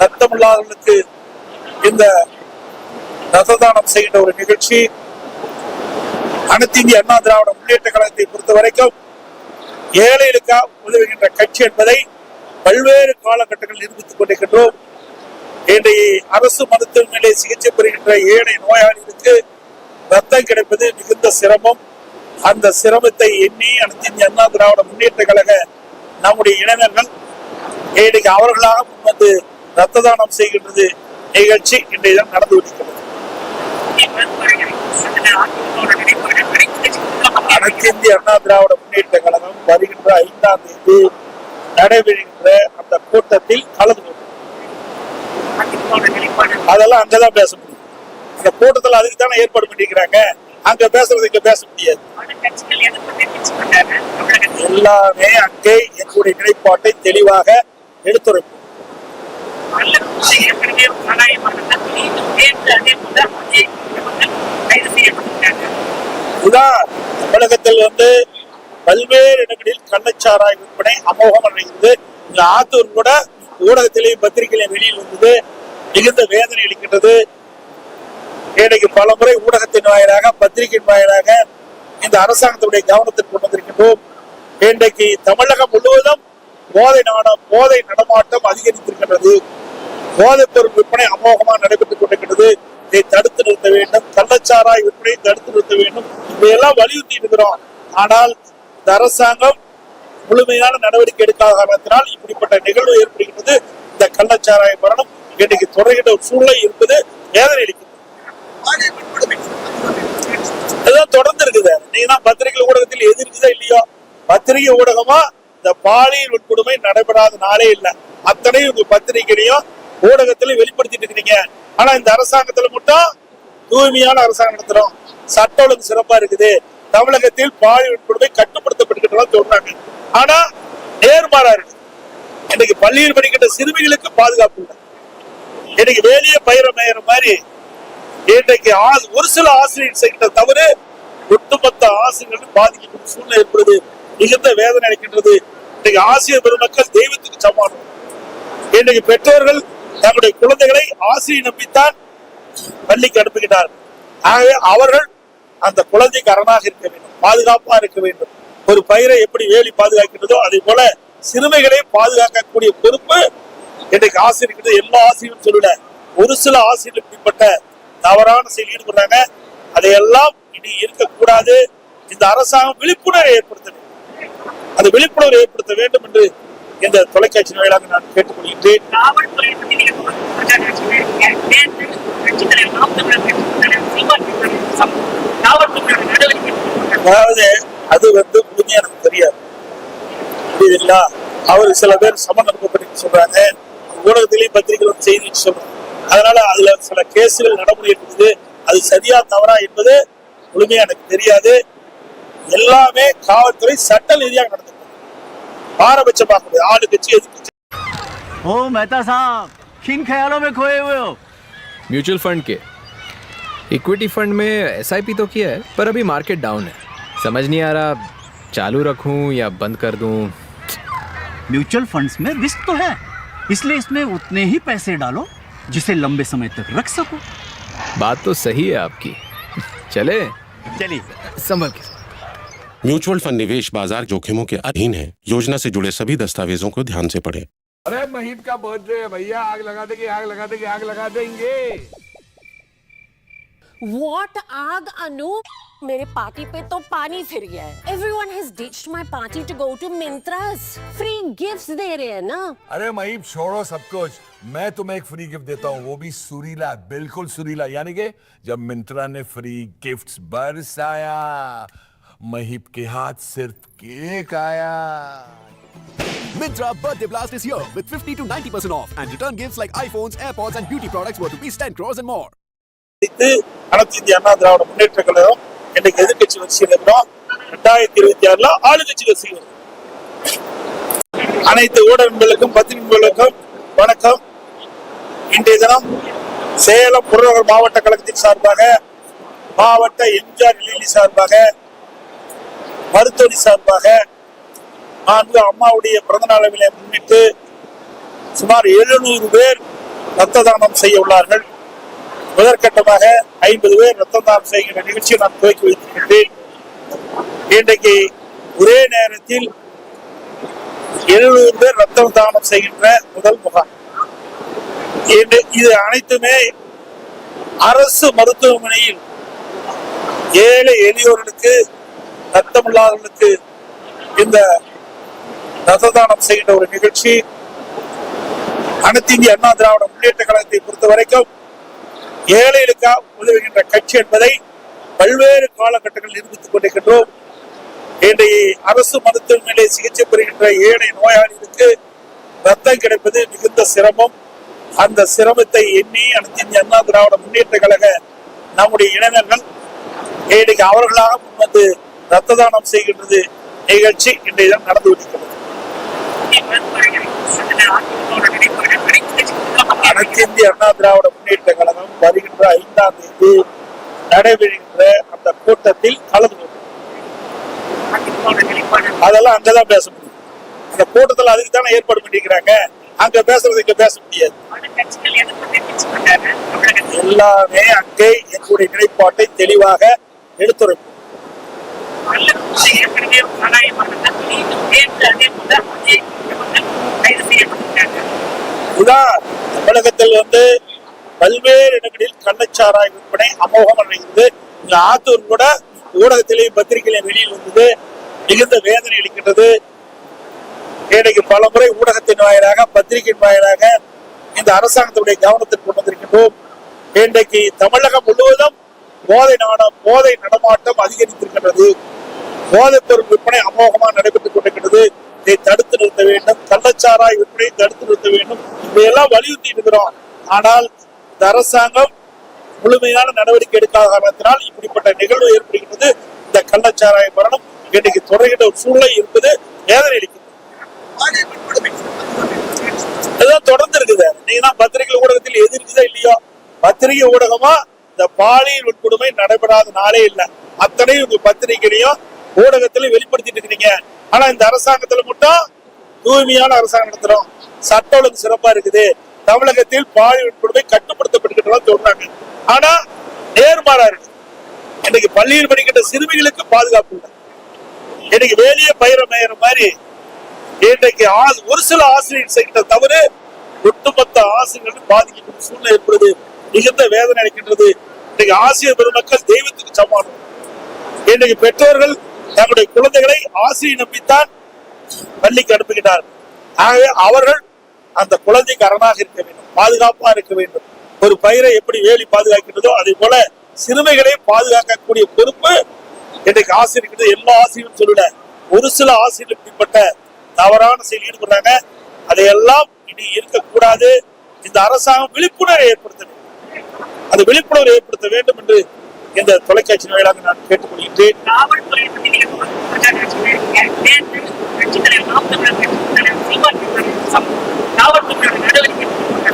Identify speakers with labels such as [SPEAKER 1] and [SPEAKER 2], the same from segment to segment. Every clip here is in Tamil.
[SPEAKER 1] ரத்தமில்லாதவர்களுக்கு இந்த ரத்த தானம் செய்கின்ற ஒரு நிகழ்ச்சி. அனைத்து இந்திய அண்ணா திராவிட முன்னேற்ற கழகத்தை பொறுத்த வரைக்கும் ஏழைகளுக்காக உதவுகின்ற கட்சி என்பதை பல்வேறு காலகட்டங்களில் நிரூபித்துக் கொண்டிருக்கின்றோம். இன்றைய அரசு மருத்துவமனையிலே சிகிச்சை பெறுகின்ற ஏழை நோயாளிகளுக்கு ரத்தம் கிடைப்பது மிகுந்த சிரமம். அந்த சிரமத்தை எண்ணி அனைத்து இந்திய அண்ணா திராவிட முன்னேற்ற கழக நம்முடைய இளைஞர்கள் இன்றைக்கு அவர்களாக முன்வந்து ரத்த தானம் செய்கின்றது நிகழ்ச்சி இன்றைய தினம் நடந்து கொண்டிருக்கிறது. அனைத்திந்திய அண்ணா திராவிட முன்னேற்ற கழகம் வருகின்ற ஐந்தாம் தேதி நடைபெறுகின்ற அந்த கூட்டத்தில் கலந்து கொள்ளும். அதெல்லாம் அங்கதான் பேச முடியும். அந்த கூட்டத்தில் அதுக்கு தானே ஏற்பாடு பண்ணிக்கிறாங்க அங்க பேசுறது இங்க பேச முடியாது. எல்லாமே அங்கே என்னுடைய நிலைப்பாட்டை தெளிவாக எடுத்துரைப்போம். தமிழகத்தில் வந்து பல்வேறு இடங்களில் கள்ளச்சாராய் விற்பனை அமோகம் அடைந்தது. இந்த ஆத்தூர் கூட ஊடகத்திலேயும் பத்திரிகையிலையும் வெளியில் வந்தது. மிகுந்த வேதனை அளிக்கின்றது. இன்றைக்கு பல முறை ஊடகத்தின் வாயிலாக பத்திரிகையின் வாயிலாக இந்த அரசாங்கத்துடைய கவனத்தை கொண்டு வந்திருக்கின்றோம். இன்றைக்கு தமிழகம் முழுவதும் போதை நாட போதை நடமாட்டம் அதிகரித்திருக்கின்றது. போதைப் பொருள் விற்பனை அமோகமாக நடைபெற்றுக் கொண்டிருக்கிறது இதை தடுத்து நிறுத்த வேண்டும். கள்ளச்சாராய் விற்பனையை தடுத்து நிறுத்த வேண்டும். இதையெல்லாம் வலியுறுத்தி இருக்கிறோம். ஆனால் இந்த அரசாங்கம் முழுமையான நடவடிக்கை எடுக்காத காரணத்தினால் இப்படிப்பட்ட நிகழ்வு ஏற்படுகின்றது. இந்த கள்ளச்சாராய மரணம் இன்னைக்கு தொடர்கின்ற ஒரு சூழ்நிலை இருப்பது வேதனை அளிக்கிறது. தொடர்ந்து இருக்குது. நீங்க தான் பத்திரிகை ஊடகத்தில் எது இருக்குதா இல்லையோ? பத்திரிகை ஊடகமா? இந்த பாலியல் வன்கொடுமை நடைபெறாத நாளே இல்லை. அத்தனையும் உங்க பத்திரிகையிலையும் ஊடகத்திலையும் வெளிப்படுத்திட்டு இருக்கிறீங்க. ஆனா இந்த அரசாங்கத்துல மட்டும் தூய்மையான அரசாங்கம் நடத்துறோம். சட்ட ஒழுங்கு சிறப்பா இருக்குது. தமிழகத்தில் பாலியல் வன்கொடுமை கட்டுப்படுத்தப்பட்டுக்கிட்டு சொல்றாங்க ஆனா நேர்மாறா இருக்கு. இன்னைக்கு பள்ளியில் படிக்கின்ற சிறுமிகளுக்கு பாதுகாப்பு இல்லை. இன்னைக்கு வேலையே பயிர மேயிற மாதிரி இன்றைக்கு ஒரு சில ஆசிரியர் செய்கின்ற தவறு ஒட்டுமொத்த ஆசிரியர்கள் பாதிக்கப்படும் சூழ்நிலை ஏற்படுது. மிகுந்த வேதனை அளிக்கின்றது இன்னைக்கு ஆசிய பெருமக்கள் தெய்வத்துக்கு சமானம். இன்னைக்கு பெற்றோர்கள் தங்களுடைய குழந்தைகளை ஆசிரியை நம்பித்தான் பள்ளிக்கு அனுப்புகிறார் ஆகவே அவர்கள் அந்த குழந்தைக்கு அரணாக இருக்க வேண்டும் பாதுகாப்பா இருக்க வேண்டும். ஒரு பயிரை எப்படி வேலி பாதுகாக்கின்றதோ அதே போல சிறுமைகளை பாதுகாக்கக்கூடிய பொறுப்பு இன்றைக்கு ஆசிரியர்கள் எல்லா ஆசிரியரும் சொல்லல. ஒரு சில ஆசிரியர்கள் இப்படிப்பட்ட தவறான செயல் ஈடுபடுறாங்க. அதையெல்லாம் இனி இருக்கக்கூடாது. இந்த அரசாங்கம் விழிப்புணர்வை ஏற்படுத்தணும். அந்த விழிப்புணர்வை ஏற்படுத்த வேண்டும் என்று இந்த தொலைக்காட்சி வாயிலாக நான் கேட்டுக்கொள்கின்றேன். அதாவது அது வந்து முழுமையா எனக்கு தெரியாது. புரியுதுங்களா? அவர் சில பேர் சமன் அனுப்பப்பட்டு சொல்றாங்க. ஊடகத்திலேயும் பத்திரிகைகள் வந்து செய்தி சொல்றாங்க. அதனால அதுல சில கேஸுகள் நடைமுறை இருக்குது அது சரியா தவறா என்பது முழுமையா எனக்கு தெரியாது. எல்லாமே காவல்துறை சட்ட ரீதியாக நடந்துக்கணும் பாரபட்சம் பார்க்க முடியாது ஆளு கட்சி எதிர்கட்சி
[SPEAKER 2] ओ मेहता साहब किन ख्यालों में खोए हुए हो
[SPEAKER 3] म्यूचुअल फंड के इक्विटी फंड में एस तो किया है पर अभी मार्केट डाउन है समझ नहीं आ रहा चालू रखूं या बंद कर दूं
[SPEAKER 2] म्यूचुअल फंड्स में रिस्क तो है इसलिए इसमें उतने ही पैसे डालो जिसे लंबे समय तक रख सको
[SPEAKER 3] बात तो सही है आपकी चले
[SPEAKER 2] चलिए
[SPEAKER 3] संभल के
[SPEAKER 4] म्यूचुअल फंड निवेश बाज़ार जोखिमों के अधीन है। योजना से जुड़े सभी दस्तावेजों को ध्यान से पढ़ें।
[SPEAKER 5] अरे महीप का बर्थडे है भैया। आग लगा देंगे आग लगा देंगे आग लगा देंगे।
[SPEAKER 6] What आग अनु? मेरे पार्टी पे तो पानी फिर गया है। Everyone has ditched my party to go to Myntra's free gifts दे रहे हैं ना?
[SPEAKER 5] अरे महीप छोड़ो सब कुछ। मैं तुम्हें एक फ्री गिफ्ट देता हूँ। वो भी सुरीला बिल्कुल सुरीला। यानी कि जब मिंत्रा ने फ्री गिफ्ट्स बरसाया Mahip ke haath sirf cake aaya.
[SPEAKER 7] Myntra Birthday Blast is here with 50 to 90% off and return gifts like iPhones, AirPods and beauty products worth rupees 10 crores and more.
[SPEAKER 1] இது அனைத்து இந்திய அண்ணா திராவிட முன்னேற்ற ரெண்டாயிரத்தி இருபத்தி ஆறுல ஆளுங்கட்சி வரிசையில் அனைத்து ஊடகங்களுக்கும் பத்திரிகைகளுக்கும் வணக்கம் இன்றைய தினம் சேலம் புறநகர் மாவட்ட கழகத்தின் சார்பாக மாவட்ட எம்ஜிஆர் நிலையில் சார்பாக மருத்துவரி சார்பாக நான்கு அம்மாவுடைய பிறந்த நாளை முன்னிட்டு சுமார் எழுநூறு பேர் ரத்த தானம் செய்ய உள்ளார்கள். முதற்கட்டமாக ஐம்பது பேர் ரத்த தானம் செய்கிற நிகழ்ச்சியை நான் துவக்கி வைத்திருக்கின்றேன். இன்றைக்கு ஒரே நேரத்தில் எழுநூறு பேர் ரத்தம் தானம் செய்கின்ற முதல் முகாம். இது அனைத்துமே அரசு மருத்துவமனையில் ஏழை எளியோர்களுக்கு ரத்தமில்லாதவர்களுக்கு இந்த ரத்த தானம் செய்கின்ற ஒரு நிகழ்ச்சி. அனைத்து இந்திய அண்ணா திராவிட முன்னேற்ற கழகத்தை பொறுத்த வரைக்கும் ஏழைகளுக்காக உதவுகின்ற கட்சி என்பதை பல்வேறு காலகட்டங்களில் நிரூபித்துக் கொண்டிருக்கின்றோம். இன்றைய அரசு மருத்துவமனையில் சிகிச்சை பெறுகின்ற ஏழை நோயாளிகளுக்கு ரத்தம் கிடைப்பது மிகுந்த சிரமம். அந்த சிரமத்தை எண்ணி அனைத்து இந்திய அண்ணா திராவிட முன்னேற்ற கழக நம்முடைய இளைஞர்கள் இன்றைக்கு அவர்களாக முன்வந்து ரத்த தானம் செய்கின்றது. நிகழ்ச்சி இன்றைய தினம் நடந்து கொண்டிருக்கிறது. அனைத்திந்திய அண்ணா திராவிட முன்னேற்ற கழகம் வருகின்ற ஐந்தாம் தேதி நடைபெறுகின்ற அந்த கூட்டத்தில் கலந்து கொள்ளும் அதெல்லாம் அங்கதான் பேச முடியும். அந்த கூட்டத்தில் அதுக்கு தானே ஏற்பாடு பண்ணிக்கிறாங்க. அங்க பேசுறது இங்க பேச முடியாது. எல்லாமே அங்கே என்னுடைய நிலைப்பாட்டை தெளிவாக எடுத்துரைப்போம். இதுதான் தமிழகத்தில் வந்து பல்வேறு இடங்களில் கள்ளச்சாராய விற்பனை அமோகம் அடைந்தது இந்த ஆத்தூர் கூட ஊடகத்திலேயும் பத்திரிகையிலையும் வெளியில் வந்தது. மிகுந்த வேதனை அளிக்கின்றது. இன்றைக்கு பல முறை ஊடகத்தின் வாயிலாக பத்திரிகையின் வாயிலாக இந்த அரசாங்கத்துடைய கவனத்திற்கு கொண்டு வந்திருக்கின்றோம். இன்றைக்கு தமிழகம் முழுவதும் போதை நாடம் போதை நடமாட்டம் அதிகரித்திருக்கின்றது. போதைப் பொருள் விற்பனை அமோகமாக நடைபெற்றுக் கொண்டிருக்கிறது இதை தடுத்து நிறுத்த வேண்டும். கள்ளச்சாராய் விற்பனை தடுத்து நிறுத்த வேண்டும். இதையெல்லாம் வலியுறுத்தி இருக்கிறோம். ஆனால் இந்த அரசாங்கம் முழுமையான நடவடிக்கை எடுக்காத காரணத்தினால் இப்படிப்பட்ட நிகழ்வு ஏற்படுகின்றது. இந்த கள்ளச்சாராய மரணம் இன்னைக்கு தொடர்கின்ற ஒரு சூழ்நிலை இருப்பது வேதனை அளிக்கிறது. தொடர்ந்து இருக்குது. நீங்க தான் பத்திரிகை ஊடகத்தில் எது இருக்குதா இல்லையோ? பத்திரிகை ஊடகமா? இந்த பாலியல் வன்கொடுமை நடைபெறாத நாளே இல்ல. அத்தனையும் உங்க பத்திரிகையிலையும் ஊடகத்திலையும் வெளிப்படுத்திட்டு இருக்கிறீங்க. ஆனா இந்த அரசாங்கத்துல மட்டும் தூய்மையான அரசாங்கம் நடத்துறோம். சட்ட ஒழுங்கு சிறப்பா இருக்குது. தமிழகத்தில் பாலியல் வன்கொடுமை கட்டுப்படுத்தப்பட்டுக்கிறதா சொல்றாங்க ஆனா நேர்மாறா இருக்கு. இன்னைக்கு பள்ளியில் படிக்கின்ற சிறுமிகளுக்கு பாதுகாப்பு இல்லை. இன்னைக்கு வேலையே பயிர மேயிற மாதிரி இன்றைக்கு ஒரு சில ஆசிரியர் செய்கிற தவறு ஒட்டுமொத்த ஆசிரியர்கள் பாதிக்கப்படும் சூழ்நிலை ஏற்படுது. மிகுந்த வேதனை அளிக்கின்றது. இன்னைக்கு ஆசிரியர் பெருமக்கள் தெய்வத்துக்கு சமானம் இன்னைக்கு பெற்றோர்கள் தங்களுடைய குழந்தைகளை ஆசிரியர் நம்பித்தான் பள்ளிக்கு அனுப்புகிறார்கள் ஆகவே அவர்கள் அந்த குழந்தைக்கு அரணாக இருக்க வேண்டும் பாதுகாப்பா இருக்க வேண்டும். ஒரு பயிரை எப்படி வேலி பாதுகாக்கின்றதோ அதே போல சிறுமைகளை பாதுகாக்கக்கூடிய பொறுப்பு இன்றைக்கு ஆசிரியர் எல்லா ஆசிரியரும் சொல்லல ஒரு சில ஆசிரியர்கள் இப்படிப்பட்ட தவறான செயல் ஈடுபடுறாங்க. அதையெல்லாம் இனி இருக்கக்கூடாது. இந்த அரசாங்கம் விழிப்புணர்வை ஏற்படுத்த அந்த விழிப்புணர்வு ஏற்படுத்த வேண்டும் என்று இந்த தொலைக்காட்சி வாயிலாக நான் கேட்டுக்கொள்கின்றேன்.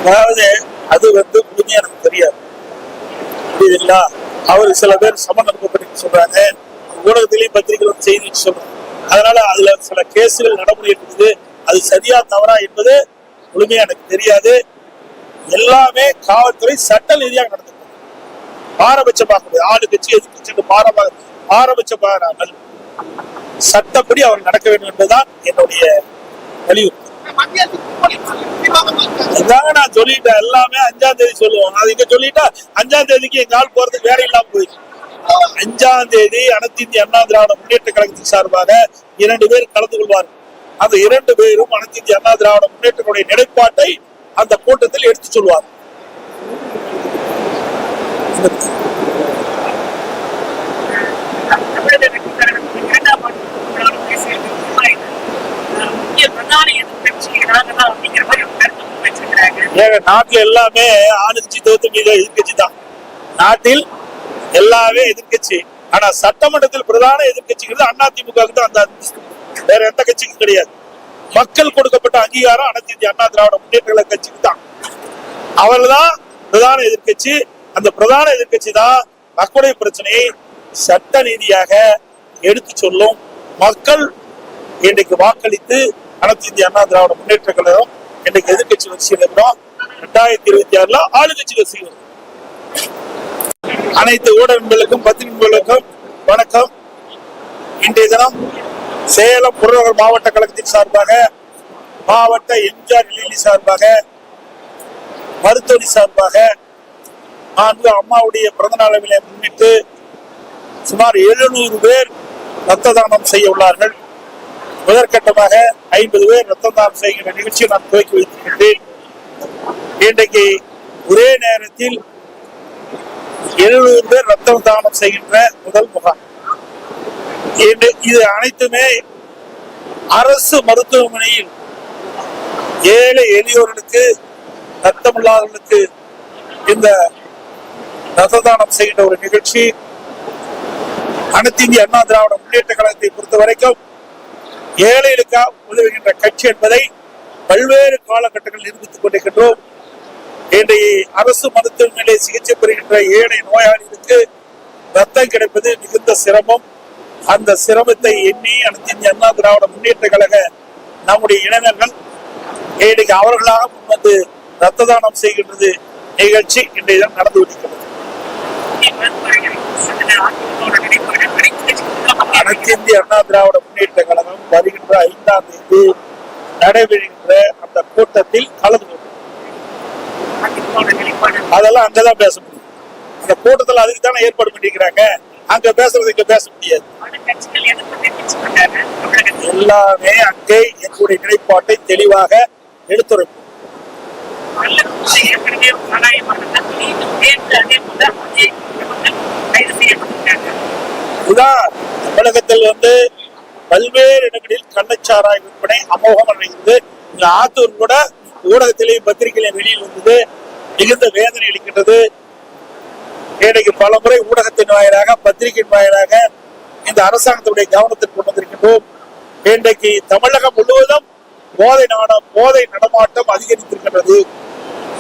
[SPEAKER 1] அதாவது அது வந்து முழுமையா எனக்கு தெரியாது. புரியுதுங்களா? அவர் சில பேர் சமன் அனுப்பப்பட்டு சொல்றாங்க. ஊடகத்திலையும் பத்திரிகைகளும் செய்தி சொல்றாங்க. அதனால அதுல சில கேசுகள் நடைமுறை இருக்குது. அது சரியா தவறா என்பது முழுமையா எனக்கு தெரியாது. எல்லாமே காவல்துறை சட்ட ரீதியாக நடந்து பாரபட்சமாக ஆளு கட்சி எதிர்கட்சிக்கு பாரப பாரபட்சமாக சட்டப்படி அவர் நடக்க வேண்டும் என்பதுதான் என்னுடைய வலியுறுத்தல். இதாங்க நான் சொல்லிட்டேன். எல்லாமே அஞ்சாம் தேதி சொல்லுவோம் அது இங்க சொல்லிட்டா அஞ்சாம் தேதிக்கு எங்க ஆள் போறதுக்கு வேற இல்லாம போயிடுச்சு. அஞ்சாம் தேதி அனைத்து இந்திய அண்ணா திராவிட முன்னேற்ற கழகத்தின் சார்பாக இரண்டு பேர் கலந்து கொள்வார்கள். அந்த இரண்டு பேரும் அனைத்து இந்திய அண்ணா திராவிட முன்னேற்றங்களுடைய நிலைப்பாட்டை அந்த கூட்டத்தில் எடுத்து சொல்வார்
[SPEAKER 8] நாட்டில் அப்படிங்கிற மாதிரி
[SPEAKER 1] நாட்டுல எல்லாமே ஆளுங்கட்சி தோத்து மீது எதிர்கட்சி தான். நாட்டில் எல்லாமே எதிர்க்கட்சி. ஆனா சட்டமன்றத்தில் பிரதான எதிர்க்கட்சிங்கிறது அதிமுக தான் அந்த வேற எந்த கட்சிக்கும் கிடையாது. மக்கள் கொடுக்கப்பட்ட அங்கீகாரம் அனைத்து இந்திய அண்ணா திராவிட முன்னேற்ற கட்சிக்கு தான். அவர்தான் பிரதான எதிர்க்கட்சி. அந்த பிரதான எதிர்கட்சி தான் மக்களுடைய பிரச்சனையை சட்ட ரீதியாக எடுத்து சொல்லும். மக்கள் இன்றைக்கு வாக்களித்து அனைத்து இந்திய அண்ணா திராவிட முன்னேற்ற கழகம் இன்றைக்கு எதிர்க்கட்சி வரிசையில் இருந்தோம் ரெண்டாயிரத்தி இருபத்தி ஆறுல ஆளுங்கட்சி வரிசையில் அனைத்து ஊடகங்களுக்கும் பத்திரிகைகளுக்கும் வணக்கம். இன்றைய தினம் சேலம் புறநகர் மாவட்ட கழகத்தின் சார்பாக மாவட்ட எம்ஜிஆர் இளைஞி சார்பாக மருத்துவமனை சார்பாக நான்கு அம்மாவுடைய பிறந்த நாளை முன்னிட்டு சுமார் எழுநூறு பேர் ரத்த தானம் செய்ய உள்ளார்கள். முதற்கட்டமாக ஐம்பது பேர் ரத்த தானம் செய்கிற நிகழ்ச்சியை நான் துவக்கி வைத்திருக்கின்றேன். இன்றைக்கு ஒரே நேரத்தில் எழுநூறு பேர் ரத்த தானம் செய்கின்ற முதல் முகாம். இது- இது அனைத்துமே அரசு மருத்துவமனையில் ஏழை எளியோர்களுக்கு ரத்தமில்லாதவர்களுக்கு இந்த ரத்த தானம் செய்கின்ற ஒரு நிகழ்ச்சி. அனைத்து இந்திய அண்ணா திராவிட முன்னேற்ற கழகத்தை பொறுத்த வரைக்கும் ஏழைகளுக்காக உதவுகின்ற கட்சி என்பதை பல்வேறு காலகட்டங்களில் நிரூபித்துக் கொண்டிருக்கின்றோம். இன்றைய அரசு மருத்துவமனையில் சிகிச்சை பெறுகின்ற ஏழை நோயாளிகளுக்கு ரத்தம் கிடைப்பது மிகுந்த சிரமம். அந்த சிரமத்தை எண்ணி அனைத்து அண்ணா திராவிட முன்னேற்ற கழக நம்முடைய இளைஞர்கள் இன்னைக்கு அவர்களாக முன்வந்து ரத்த தானம் செய்கின்றது நிகழ்ச்சி இன்றைய தினம் நடந்து கொண்டிருக்கிறது. அனைத்திந்திய அண்ணா திராவிட முன்னேற்ற கழகம் வருகின்ற ஐந்தாம் தேதி நடைபெறுகின்ற அந்த கூட்டத்தில் கலந்து கொள்ளும். அதெல்லாம் அங்கதான் பேச முடியும். அந்த கூட்டத்தில் அதுக்கு தானே ஏற்பாடு பண்ணிக்கிறாங்க. அங்க பேசுறது இங்க பேச முடியாது. எல்லாமே அங்கே எங்களுடைய நிலைப்பாட்டை தெளிவாக எடுத்துரைப்போம் இதுதான் தமிழகத்தில் வந்து பல்வேறு இடங்களில் கள்ளச்சாராய் விற்பனை அமோகம் அடைந்தது இந்த ஆத்தூர் கூட ஊடகத்திலேயும் பத்திரிகையிலையும் வெளியில் வந்தது மிகுந்த வேதனை அளிக்கின்றது. இன்னைக்கு பல முறை ஊடகத்தின் வாயிலாக பத்திரிகையின் வாயிலாக இந்த அரசாங்கத்துடைய கவனத்தில் கொண்டு வந்திருக்கின்றோம். இன்றைக்கு தமிழகம் முழுவதும் போதை நாட போதை நடமாட்டம் அதிகரித்திருக்கின்றது.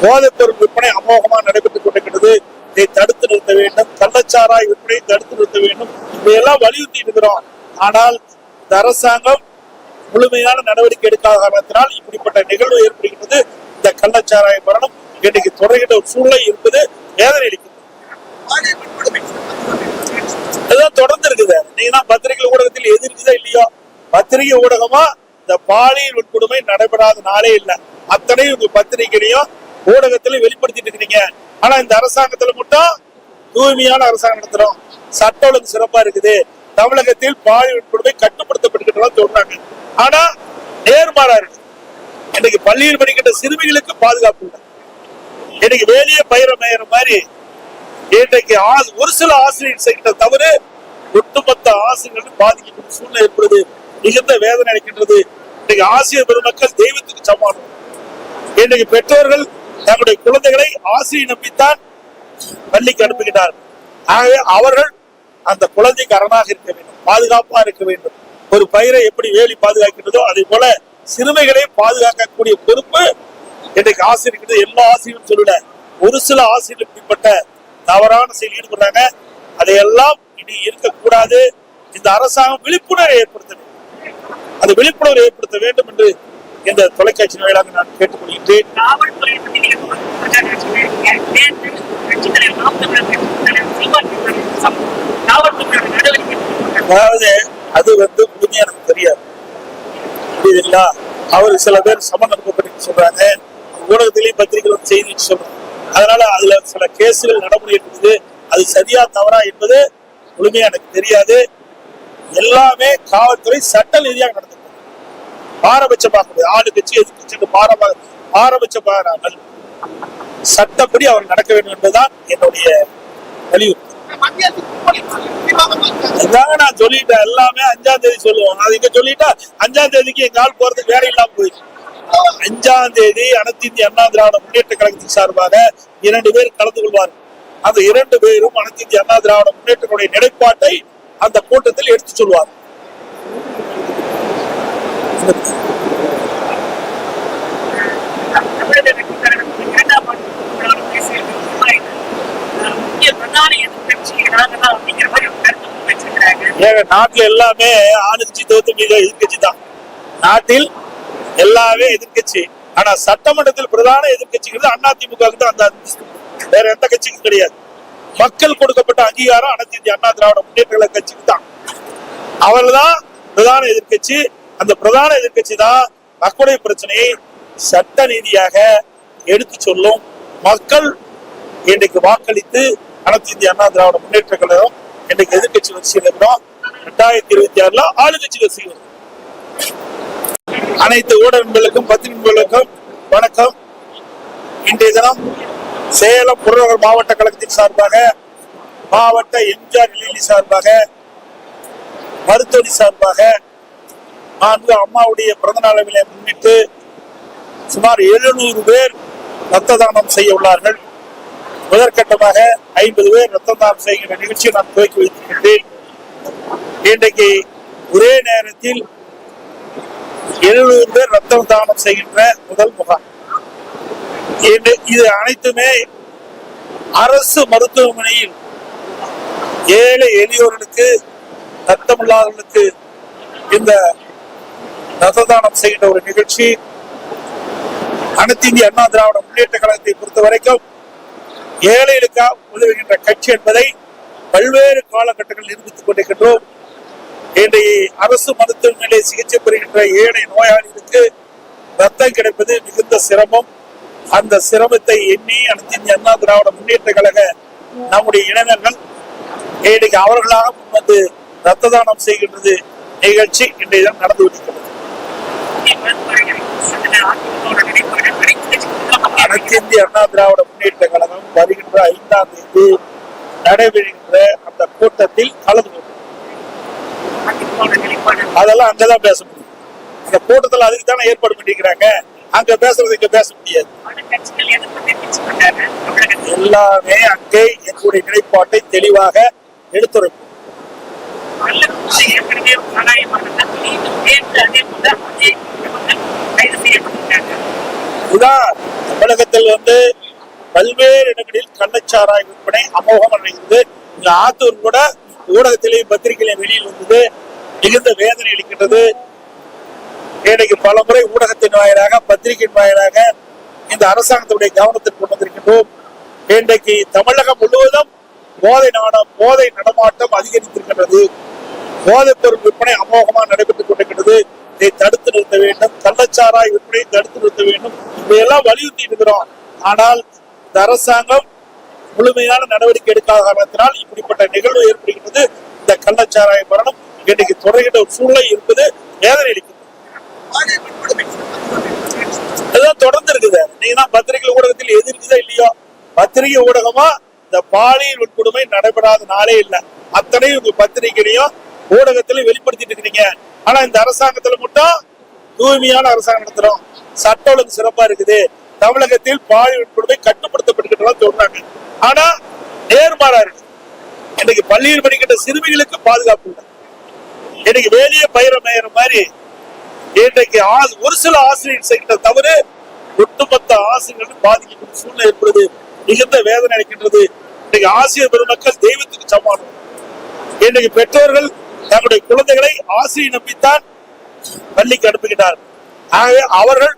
[SPEAKER 1] போதைப் பொருள் விற்பனை அமோகமாக நடைபெற்றுக் கொண்டிருக்கிறது இதை தடுத்து நிறுத்த வேண்டும். கள்ளச்சாராய் விற்பனை தடுத்து நிறுத்த வேண்டும். இதையெல்லாம் வலியுறுத்தி இருக்கிறோம். ஆனால் இந்த அரசாங்கம் முழுமையான நடவடிக்கை எடுக்காத காரணத்தினால் இப்படிப்பட்ட நிகழ்வு ஏற்படுகின்றது. இந்த கள்ளச்சாராய மரணம் இன்னைக்கு தொடர்கின்ற ஒரு சூழ்நிலை இருப்பது வேதனை அளிக்கிறது அதுதான் தொடர்ந்து இருக்குது நீங்க தான் பத்திரிகை ஊடகத்தில் எது இருக்குதா இல்லையோ? பத்திரிகை ஊடகமா இந்த பாலியல் வன்கொடுமை நடைபெறாத நாளே இல்லை. அத்தனையும் உங்க பத்திரிகையிலையும் ஊடகத்துல வெளிப்படுத்திட்டு இருக்கிறீங்க. ஆனா இந்த அரசாங்கத்துல மட்டும் தூய்மையான அரசாங்கம் நடத்துறோம். சட்ட ஒழுங்கு சிறப்பா இருக்குது. தமிழகத்தில் பாலியல் வன்கொடுமை கட்டுப்படுத்தப்பட்டுக்கிட்டு சொல்றாங்க. ஆனா நேர்மாறா இருக்கு. இன்னைக்கு பள்ளியில் படிக்கின்ற சிறுமிகளுக்கு பாதுகாப்பு இல்லை இன்னைக்கு வேலையே பயிர மேயற மாதிரி இன்றைக்கு ஒரு சில ஆசிரியர் செய்கின்ற தவறு ஒட்டுமொத்த ஆசிரியர்கள் பாதிக்கப்படும் சூழ்நிலை ஏற்படுது. மிகுந்த வேதனை அளிக்கின்றது. இன்னைக்கு ஆசிரியர் பெருமக்கள் தெய்வத்துக்கு சமானம் இன்றைக்கு பெற்றோர்கள் தங்களுடைய குழந்தைகளை ஆசிரியர் நம்பித்தான் பள்ளிக்கு அனுப்புகிறார்கள் ஆகவே அவர்கள் அந்த குழந்தைக்கு அரணாக இருக்க வேண்டும் பாதுகாப்பா இருக்க வேண்டும். ஒரு பயிரை எப்படி வேலி பாதுகாக்கின்றதோ அதே போல சிறுமைகளை பாதுகாக்கக்கூடிய பொறுப்பு இன்றைக்கு ஆசிரியர் எல்லா ஆசிரியரும் சொல்லல. ஒரு சில ஆசிரியர்கள் இப்படிப்பட்ட தவறான செயல் ஈடுபடுறாங்க. அதையெல்லாம் இனி இருக்கக்கூடாது. இந்த அரசாங்கம் விழிப்புணர்வை ஏற்படுத்த வேண்டும். அந்த விழிப்புணர்வை ஏற்படுத்த வேண்டும் என்று இந்த தொலைக்காட்சி வாயிலாக நான் கேட்டுக்கொள்கின்றேன். அதாவது அது வந்து முழுமையா எனக்கு தெரியாது. புரியுதுங்களா? அவர் சில பேர் சமன் அனுப்பப்பட்டு சொல்றாங்க. ஊடகத்திலையும் வந்து செய்தி சொல்றாங்க. அதனால அதுல சில கேசுகள் நடைமுறை இருக்குது அது சரியா தவறா என்பது முழுமையா எனக்கு தெரியாது. எல்லாமே காவல்துறை சட்ட ரீதியாக நடந்துக்கிறது பாரபட்சமாக கூடாது. ஆளு கட்சி எதிர்கட்சி பாரப பாரபட்சமாகாமல் சட்டப்படி அவர் நடக்க வேண்டும் என்பதுதான் என்னுடைய வலியுறுத்தல். நான் சொல்லிட்டேன். எல்லாமே அஞ்சாம் தேதி சொல்லுவோம். அது இங்க சொல்லிட்டா அஞ்சாம் தேதிக்கு எங்க ஆள் போறதுக்கு வேலை இல்லாம போயிடுச்சு. அஞ்சாம் தேதி அனைத்து இந்திய அண்ணா திராவிட முன்னேற்ற கழகத்தின் சார்பாக இரண்டு பேர் கலந்து கொள்வார்கள். அந்த இரண்டு பேரும் அனைத்து இந்திய அண்ணா திராவிட முன்னேற்றக்கூடிய நிலைப்பாட்டை அந்த கூட்டத்தில் எடுத்து சொல்வார் நாட்டில் நாட்டுல எல்லாமே ஆளுங்கட்சி தோத்து மீது எதிர்கட்சி தான் நாட்டில் எல்லாமே எதிர்கட்சி ஆனா சட்டமன்றத்தில் பிரதான எதிர்கட்சிங்கிறது அதிமுக தான் அந்த வேற எந்த கட்சிக்கும் கிடையாது. மக்கள் கொடுக்கப்பட்ட அங்கீகாரம் அனைத்து இந்திய அண்ணா திராவிட முன்னேற்ற கழக கட்சிக்கு தான். அவர்தான் பிரதான எதிர்க்கட்சி. அந்த பிரதான எதிர்கட்சி தான் மக்களுடைய பிரச்சனையை சட்ட ரீதியாக எடுத்து சொல்லும். மக்கள் இன்றைக்கு வாக்களித்து அனைத்து இந்திய அண்ணா திராவிட முன்னேற்ற கழகம் இன்றைக்கு எதிர்கட்சி வரிசையில் இருக்கிறோம். ரெண்டாயிரத்தி இருபத்தி ஆறுல ஆளுங்கட்சி வரிசையில் இருக்கிறோம். அனைத்து ஊடகங்களுக்கும் பத்திரிகைகளுக்கும் வணக்கம். இன்றைய தினம் சேலம் புறநகர் மாவட்ட கழகத்தின் சார்பாக மாவட்ட எம்ஜிஆர் நிலையில் சார்பாக மருத்துவமனை சார்பாக மாண்பு அம்மாவுடைய பிறந்த நாளை முன்னிட்டு சுமார் எழுநூறு பேர் ரத்த தானம் செய்ய உள்ளார்கள். முதற்கட்டமாக ஐம்பது பேர் ரத்த தானம் செய்கின்ற நிகழ்ச்சியை நான் துவக்கி வைத்திருக்கின்றேன். இன்றைக்கு ஒரே நேரத்தில் எழுநூறு பேர் ரத்த தானம் செய்கின்ற முதல் முகாம். இது அனைத்துமே அரசு மருத்துவமனையில் ஏழை எளியோர்களுக்கு ரத்தம் இல்லாதவர்களுக்கு இந்த ரத்த தானம் செய்கின்ற ஒரு நிகழ்ச்சி. அனைத்து இந்திய அண்ணா திராவிட முன்னேற்ற கழகத்தை பொறுத்த வரைக்கும் ஏழைகளுக்காக உதவுகின்ற கட்சி என்பதை பல்வேறு காலகட்டங்களில் நிரூபித்துக் கொண்டிருக்கின்றோம். இன்றைய அரசு மருத்துவமனையிலே சிகிச்சை பெறுகின்ற ஏழை நோயாளிகளுக்கு ரத்தம் கிடைப்பது மிகுந்த சிரமம். அந்த சிரமத்தை எண்ணி அனைத்து இந்திய அண்ணா திராவிட முன்னேற்ற கழக நம்முடைய இளைஞர்கள் இன்றைக்கு அவர்களாக முன்வந்து ரத்த தானம் செய்கின்றது நிகழ்ச்சி இன்றைய தினம் நடந்து கொண்டிருக்கிறது. அனைத்து இந்திய அண்ணா திராவிட முன்னேற்ற கழகம் வருகின்ற ஐந்தாம் தேதி நடைபெறுகின்ற அந்த கூட்டத்தில் கலந்து கொண்டு அதெல்லாம் அங்கதான் பேச முடியும். அந்த கூட்டத்துல அதுக்கு தானே ஏற்பாடு பண்ணிக்கிறாங்க. அங்க பேசுறது இங்க பேச முடியாது. எல்லாமே அங்கே எங்களுடைய நிலைப்பாட்டை தெளிவாக எடுத்துரைப்போம் தமிழகத்தில் வந்து பல்வேறு இடங்களில் கள்ளச்சாராய விற்பனை அமோகம் அடைகிறது இந்த ஆத்தூர் கூட ஊடகத்திலேயும் பத்திரிகையிலையும் வெளியில் வந்தது மிகுந்த வேதனை அளிக்கின்றது. இன்றைக்கு பல முறை ஊடகத்தின் வாயிலாக பத்திரிகையின் வாயிலாக இந்த அரசாங்கத்துடைய கவனத்திற்கு கொண்டு வந்திருக்கின்றோம். இன்றைக்கு தமிழகம் முழுவதும் போதை நாடம் போதை நடமாட்டம் அதிகரித்திருக்கின்றது. போதைப் பொருள் விற்பனை அமோகமாக நடைபெற்றுக் கொண்டிருக்கிறது இதை தடுத்து நிறுத்த வேண்டும். கள்ளச்சாராய் விற்பனையை தடுத்து நிறுத்த வேண்டும். இதையெல்லாம் வலியுறுத்தி இருக்கிறோம். ஆனால் இந்த அரசாங்கம் முழுமையான நடவடிக்கை எடுக்காத காரணத்தினால் இப்படிப்பட்ட நிகழ்வு ஏற்படுகின்றது. இந்த கள்ளச்சாராய மரணம் இன்றைக்கு தொடர்கின்ற ஒரு சூழ்நிலை இருப்பது வேதனை அளிக்கிறது அதுதான் தொடர்ந்து இருக்குது நீங்க தான் பத்திரிகை ஊடகத்தில் எது இருக்குதா இல்லையோ? பத்திரிகை ஊடகமா? இந்த பாலியல் வன்கொடுமை நடைபெறாத நாளே இல்லை. அத்தனையும் உங்க பத்திரிகையிலையும் ஊடகத்திலையும் வெளிப்படுத்திட்டு இருக்கீங்க ஆனா இந்த அரசாங்கத்துல மட்டும் தூய்மையான அரசாங்கம் நடத்துறோம். சட்ட ஒழுங்கு சிறப்பா இருக்குது. தமிழகத்தில் பாலியல் வன்கொடுமை கட்டுப்படுத்தப்பட்டுக்கிட்டு சொன்னாங்க. ஆனா நேர்மாறா இருக்கு இன்னைக்கு பள்ளியில் படிக்கின்ற சிறுமிகளுக்கு பாதுகாப்பு இல்லை. இன்னைக்கு வேலையே பயிர மேயிற மாதிரி இன்றைக்கு ஒரு சில ஆசிரியர் செய்கின்ற தவறு ஒட்டுமொத்த ஆசிரியர்கள் பாதிக்கக்கூடிய சூழ்நிலை இருக்கிறது மிகுந்த வேதனை அளிக்கின்றது. இன்னைக்கு ஆசிரியர் பெருமக்கள் தெய்வத்துக்கு சமானம் இன்றைக்கு பெற்றோர்கள் தங்களுடைய குழந்தைகளை ஆசிரியர் நம்பித்தான் பள்ளிக்கு அனுப்புகிறார் ஆகவே அவர்கள்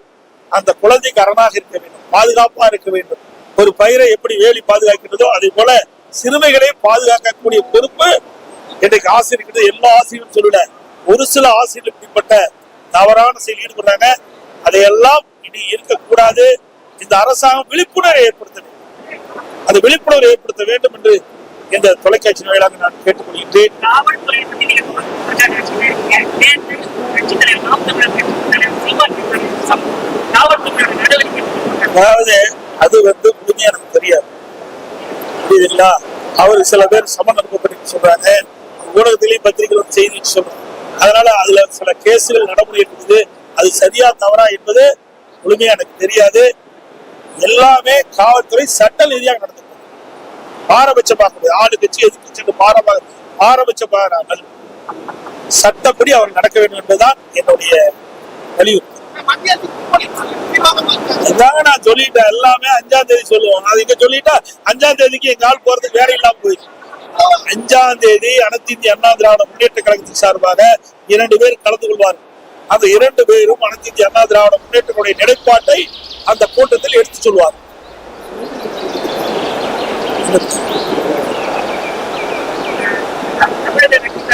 [SPEAKER 1] அந்த குழந்தைக்கு அரணாக இருக்க வேண்டும் பாதுகாப்பா இருக்க வேண்டும். ஒரு பயிரை எப்படி வேலி பாதுகாக்கின்றதோ அதே போல சிறுமைகளை பாதுகாக்கக்கூடிய பொறுப்பு இன்றைக்கு ஆசிரியர் எல்லா ஆசிரியரும் சொல்லல. ஒரு சில ஆசிரியர்கள் இப்படிப்பட்ட தவறான செயல் ஈடுபடுறாங்க. அதையெல்லாம் இனி இருக்கக்கூடாது. இந்த அரசாங்கம் விழிப்புணர்வை ஏற்படுத்த வேண்டும். அந்த விழிப்புணர்வை ஏற்படுத்த வேண்டும் என்று இந்த தொலைக்காட்சி வாயிலாக நான் கேட்டுக்கொள்கின்றேன். அதாவது அது வந்து முழுமையா எனக்கு தெரியாது. புரியுதுங்களா? அவர் சில பேர் சமன் அனுப்பப்பட்டு சொல்றாங்க. ஊடகத்திலையும் பத்திரிகைகளும் செய்தி சொல்றாங்க. அதனால அதுல சில கேசுகள் நடைமுறை இருக்குது அது சரியா தவறா என்பது முழுமையா எனக்கு தெரியாது. எல்லாமே காவல்துறை சட்ட ரீதியாக நடந்தது பாரபட்சமாக ஆளு கட்சி எதிர்கட்சி பாரப பாரபட்சமாகாமல் சட்டப்படி அவர் நடக்க வேண்டும் என்பதுதான் என்னுடைய வலியுறுத்தல். நான் சொல்லிட்டேன். எல்லாமே அஞ்சாம் தேதி சொல்லுவோம் அது இங்க சொல்லிட்டா அஞ்சாம் தேதிக்கு எங்க ஆள் போறதுக்கு வேற இல்லாம போயிடுச்சு. அஞ்சாம் தேதி அனைத்து இந்திய அண்ணா திராவிட முன்னேற்ற கழகத்தின் சார்பாக இரண்டு பேர் கலந்து கொள்வார்கள். அந்த இரண்டு பேரும் அனைத்து இந்திய அண்ணா திராவிட முன்னேற்றங்களுடைய நிலைப்பாட்டை அந்த கூட்டத்தில் எடுத்து சொல்வார்கள்.
[SPEAKER 8] தமிழக வெற்றிக்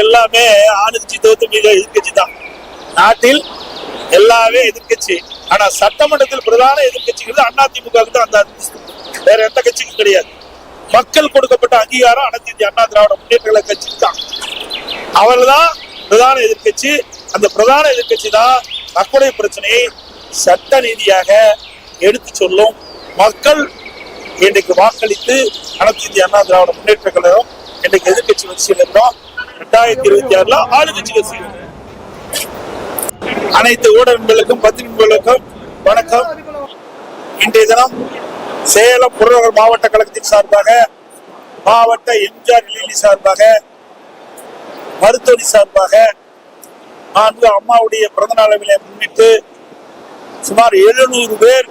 [SPEAKER 1] எல்லாமே ஆளுங்கட்சி தோத்து மீது எதிர்கட்சி தான். நாட்டில் எல்லாமே எதிர்கட்சி ஆனா சட்டமன்றத்தில் பிரதான எதிர்கட்சிங்கிறது அண்ணா அதிமுக தான் அந்த வேற எந்த கட்சிக்கும் கிடையாது. மக்கள் கொடுக்கப்பட்ட அங்கீகாரம் அனைத்து இந்திய அண்ணா திராவிட முன்னேற்ற கழக கட்சிக்கு தான். அவர்தான் பிரதான எதிர்கட்சி அந்த பிரதான எதிர்க்கட்சி தான் தற்கொலை பிரச்சனையை சட்ட ரீதியாக எடுத்து சொல்லும். மக்கள் இன்றைக்கு வாக்களித்து அனைத்து இந்திய அண்ணா திராவிட முன்னேற்ற கழகம் இன்றைக்கு எதிர்க்கட்சி வரிசையில் இருந்தோம் ரெண்டாயிரத்தி இருபத்தி ஆறுல ஆளுங்கட்சி வரிசையில் அனைத்து ஊடகங்களுக்கும் பத்திரிகைகளுக்கும் வணக்கம். இன்றைய தினம் சேலம் புறநகர் மாவட்ட கழகத்தின் சார்பாக மாவட்ட எம்ஜிஆர் இளைஞர் சார்பாக மருத்துவரி சார்பாக மாண்பு அம்மாவுடைய பிறந்த நாளை முன்னிட்டு சுமார் எழுநூறு பேர்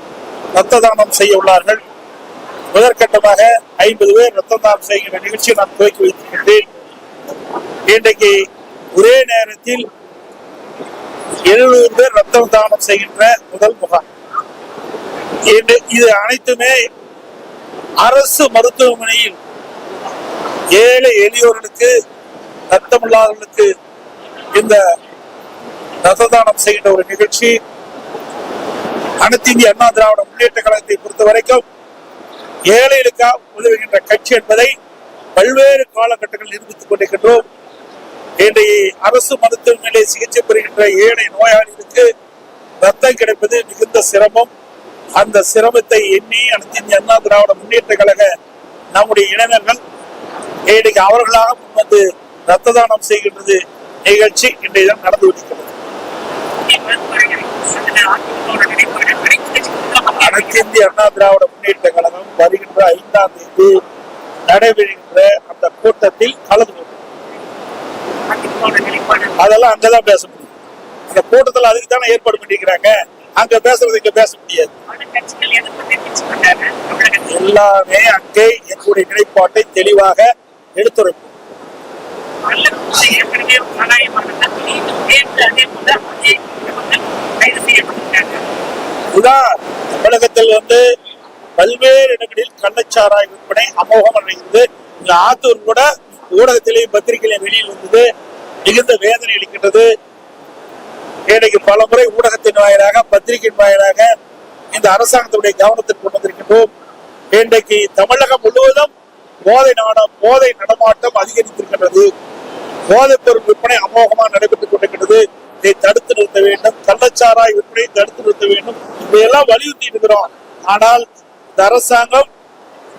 [SPEAKER 1] ரத்த தானம் செய்ய உள்ளார்கள். முதற்கட்டமாக ஐம்பது பேர் ரத்த தானம் செய்கின்ற நிகழ்ச்சியை நான் துவக்கி வைத்திருக்கின்றேன். இன்றைக்கு ஒரே நேரத்தில் எழுநூறு பேர் ரத்த தானம் செய்கின்ற முதல் முகாம். இன்று இது அனைத்துமே அரசு மருத்துவமனையில் ஏழை எளியோர்களுக்கு ரத்தமில்லாதவர்களுக்கு இந்த ரத்த தானம் செய்கின்ற ஒரு நிகழ்ச்சி. அனைத்து இந்திய அண்ணா திராவிட முன்னேற்ற கழகத்தை பொறுத்த வரைக்கும் ஏழைகளுக்காக உதவுகின்ற கட்சி என்பதை பல்வேறு காலகட்டங்களில் நிரூபித்துக் கொண்டிருக்கின்றோம். இன்றைய அரசு மருத்துவமனையிலே சிகிச்சை பெறுகின்ற ஏழை நோயாளிகளுக்கு ரத்தம் கிடைப்பது மிகுந்த சிரமம். அந்த சிரமத்தை எண்ணி அனைத்து இந்திய அண்ணா திராவிட முன்னேற்ற கழக நம்முடைய இளைஞர்கள் இன்றைக்கு அவர்களாக முன்வந்து ரத்த தானம் செய்கின்றது நிகழ்ச்சி இன்றைய நடந்து கொண்டிருக்கிறது. அனைத்திந்திய அண்ணா திராவிட முன்னேற்ற கழகம் வருகின்ற ஐந்தாம் தேதி நடைபெறுகின்ற அந்த கூட்டத்தில் கலந்து கொள்ளும். அதெல்லாம் அங்கதான் பேச முடியும். அந்த கூட்டத்துல அதுக்கு தானே ஏற்பாடு பண்ணிக்கிறாங்க. அங்க பேசுறது இங்க பேச முடியாது. எல்லாமே அங்கே என்னுடைய நிலைப்பாட்டை தெளிவாக எடுத்துரைப்போம்.
[SPEAKER 8] நல்ல ஏற்கனவே சகாயமான மீண்டும் நேற்று அதே போல கைது செய்யப்பட்டிருக்காங்க
[SPEAKER 1] தமிழகத்தில் வந்து பல்வேறு இடங்களில் கள்ளச்சாராய விற்பனை அமோகம் அடைந்தது இந்த ஆத்தூர் கூட ஊடகத்திலேயும் பத்திரிகையிலையும் வெளியில் வந்தது. மிகுந்த வேதனை அளிக்கின்றது. இன்னைக்கு பல முறை ஊடகத்தின் வாயிலாக பத்திரிகையின் வாயிலாக இந்த அரசாங்கத்துடைய கவனத்திற்கு கொண்டு வந்திருக்கின்றோம். இன்றைக்கு தமிழகம் முழுவதும் போதை நாட போதை நடமாட்டம் அதிகரித்திருக்கின்றது. போதைப் பொருள் விற்பனை அமோகமாக நடைபெற்றுக் கொண்டிருக்கிறது இதை தடுத்து நிறுத்த வேண்டும். கள்ளச்சாராய் விற்பனை தடுத்து நிறுத்த வேண்டும். இதையெல்லாம் வலியுறுத்தி இருக்கிறோம். ஆனால் இந்த அரசாங்கம்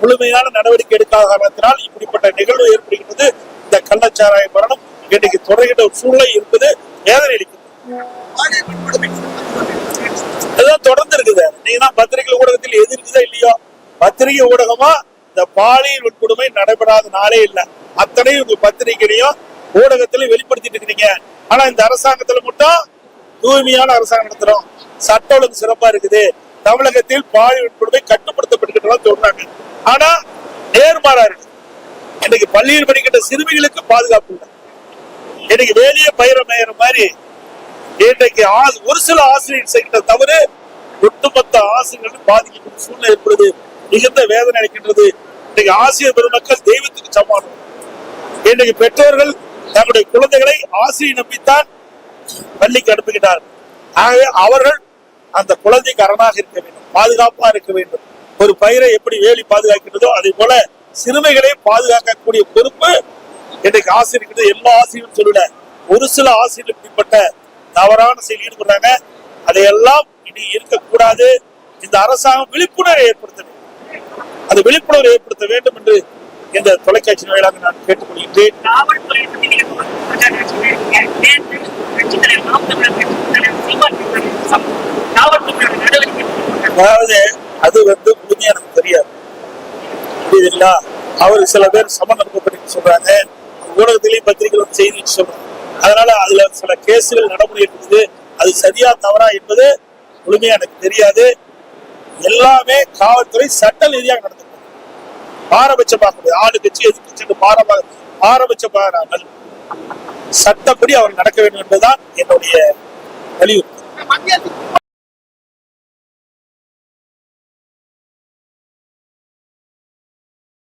[SPEAKER 1] முழுமையான நடவடிக்கை எடுக்காத காரணத்தினால் இப்படிப்பட்ட நிகழ்வு ஏற்படுகின்றது. இந்த கள்ளச்சாராய மரணம் இன்னைக்கு தொடர்கின்ற ஒரு சூழ்நிலை இருப்பது வேதனை அளிக்கிறது. இதெல்லாம் தொடர்ந்து இருக்குது. நீங்க தான் பத்திரிகை ஊடகத்தில் எது இல்லையோ? பத்திரிகை ஊடகமா? இந்த பாலியல் வன்கொடுமை நடைபெறாத நாளே இல்லை. அத்தனையும் உங்க பத்திரிகையிலையும் ஊடகத்திலையும் வெளிப்படுத்திட்டு இருக்கிறீங்க. ஆனா இந்த அரசாங்கத்துல மட்டும் தூய்மையான அரசாங்கம் நடத்துறோம் சட்ட ஒழுங்கு சிறப்பா இருக்குது. தமிழகத்தில் பாலியல் வன்கொடுமை கட்டுப்படுத்தப்பட்டுக்கிட்டு சொல்றாங்க ஆனா நேர்மாறா இருக்கு. இன்னைக்கு பள்ளியில் படிக்கின்ற சிறுமிகளுக்கு பாதுகாப்பு இல்லை இன்னைக்கு வேலையே பயிர மேயிற மாதிரி இன்றைக்கு ஒரு சில ஆசிரியர் செய்கின்ற தவறு ஒட்டுமொத்த ஆசிரியர்கள் பாதிக்கப்படும் சூழ்நிலை ஏற்படுது. மிகுந்த வேதனை அளிக்கின்றது இன்னைக்கு ஆசிய பெருமக்கள் தெய்வத்துக்கு சமானம். இன்றைக்கு பெற்றோர்கள் தங்களுடைய குழந்தைகளை ஆசிரியை நம்பித்தான் பள்ளிக்கு அனுப்புகிறார்கள் ஆகவே அவர்கள் அந்த குழந்தைக்கு அரணாக இருக்க வேண்டும் பாதுகாப்பா இருக்க வேண்டும். ஒரு பயிரை எப்படி வேலி பாதுகாக்கின்றதோ அதே போல சிறுமைகளை பாதுகாக்கக்கூடிய பொறுப்பு இன்றைக்கு ஆசிரியர் எல்லா ஆசிரியரும் சொல்லல ஒரு சில ஆசிரியர்கள் இப்படிப்பட்ட தவறான செயல் ஈடுபடுறாங்க அதையெல்லாம் இனி இருக்கக்கூடாது. இந்த அரசாங்கம் விழிப்புணர்வை ஏற்படுத்தணும். அந்த விழிப்புணர்வு ஏற்படுத்த வேண்டும் என்று இந்த தொலைக்காட்சி வாயிலாக நான் கேட்டுக்கொள்கின்றேன்.
[SPEAKER 8] காவல்துறை
[SPEAKER 1] அதாவது அது வந்து முழுமையா எனக்கு தெரியாது. புரியுதுங்களா? அவர் சில பேர் சமன் அனுப்பப்பட்டு சொல்றாங்க ஊடகத்திலையும் பத்திரிகைகளும் செய்தி சொல்றாங்க. அதனால அதுல சில கேசுகள் நடைமுறை இருக்குது அது சரியா தவறா என்பது முழுமையா எனக்கு தெரியாது. எல்லாமே காவல்துறை சட்ட ரீதியாக நடந்துக்கும் பாரபட்சமாக கட்சி எதிர்கட்சிக்கு பாரப பாரபட்சமாகாமல் சட்டப்படி அவர் நடக்க வேண்டும் என்பதுதான் என்னுடைய வலியுறுத்தல்.